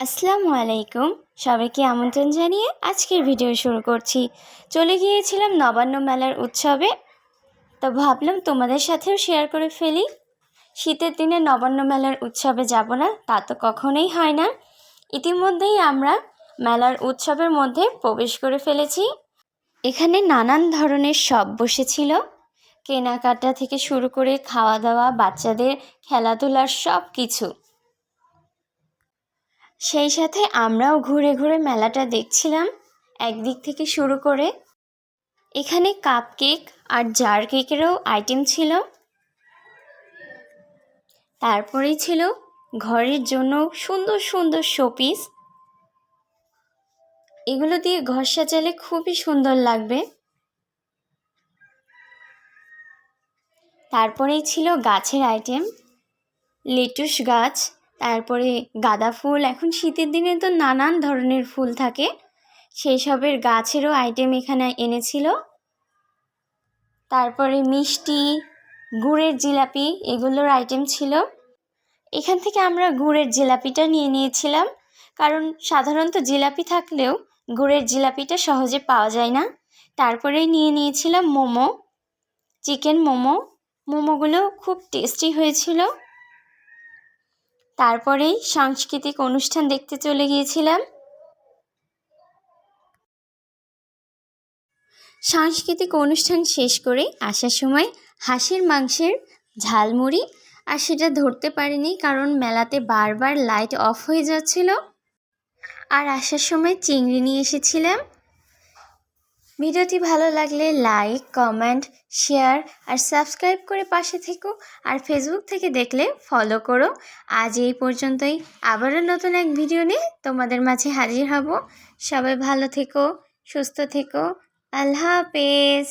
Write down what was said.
আসসালামু আলাইকুম। সবাইকে আমন্ত্রণ জানিয়ে আজকের ভিডিও শুরু করছি। চলে গিয়েছিলাম নবান্ন মেলার উৎসবে। তো ভাবলাম তোমাদের সাথেও শেয়ার করে ফেলি। শীতের দিনে নবান্ন মেলার উৎসবে যাব না, তা তো কখনোই হয় না। ইতিমধ্যেই আমরা মেলার উৎসবের মধ্যে প্রবেশ করে ফেলেছি। এখানে নানান ধরনের সব বসেছিল। কেনাকাটা থেকে শুরু করে খাওয়া দাওয়া বাচ্চাদের খেলাধুলার সব কিছু সেই সাথে আমরাও ঘুরে ঘুরে মেলাটা দেখছিলাম একদিক থেকে শুরু করে। এখানে কাপ কেক আর জার কেকেরও আইটেম ছিল। তারপরেই ছিল ঘরের জন্য সুন্দর সুন্দর শোপিস। এগুলো দিয়ে ঘর সাজালে খুবই সুন্দর লাগবে। তারপরেই ছিল গাছের আইটেম, লেটুস গাছ তারপরে গাঁদা ফুল, এখন শীতের দিনে তো নানান ধরনের ফুল থাকে। সেই সবের গাছেরও আইটেম এখানে এনেছিল। তারপরে মিষ্টি, গুড়ের জিলাপি, এগুলোর আইটেম ছিল। এখান থেকে আমরা গুড়ের জিলাপিটা নিয়ে নিয়েছিলাম। কারণ সাধারণত জিলাপি থাকলেও গুড়ের জিলাপিটা সহজে পাওয়া যায় না। তারপরে নিয়ে নিয়েছিলাম মোমো, চিকেন মোমো। মোমোগুলো খুব টেস্টি হয়েছিল। তারপরেই সাংস্কৃতিক অনুষ্ঠান দেখতে চলে গিয়েছিলাম। সাংস্কৃতিক অনুষ্ঠান শেষ করে আসার সময় হাঁসের মাংসের ঝালমুড়ি, আর সেটা ধরতে পারিনি কারণ মেলাতে বারবার লাইট অফ হয়ে যাচ্ছিল। আর আসার সময় চিংড়ি নিয়ে এসেছিলাম। ভিডিওটি ভালো লাগলে লাইক, কমেন্ট, শেয়ার আর সাবস্ক্রাইব করে পাশে থেকো আর ফেসবুক থেকে দেখলে ফলো করো। আজ এই পর্যন্তই। আবারও নতুন এক ভিডিও নিয়ে তোমাদের মাঝে হাজির হব। সবাই ভালো থেকো, সুস্থ থেকো। আল্লাহ হাফেজ।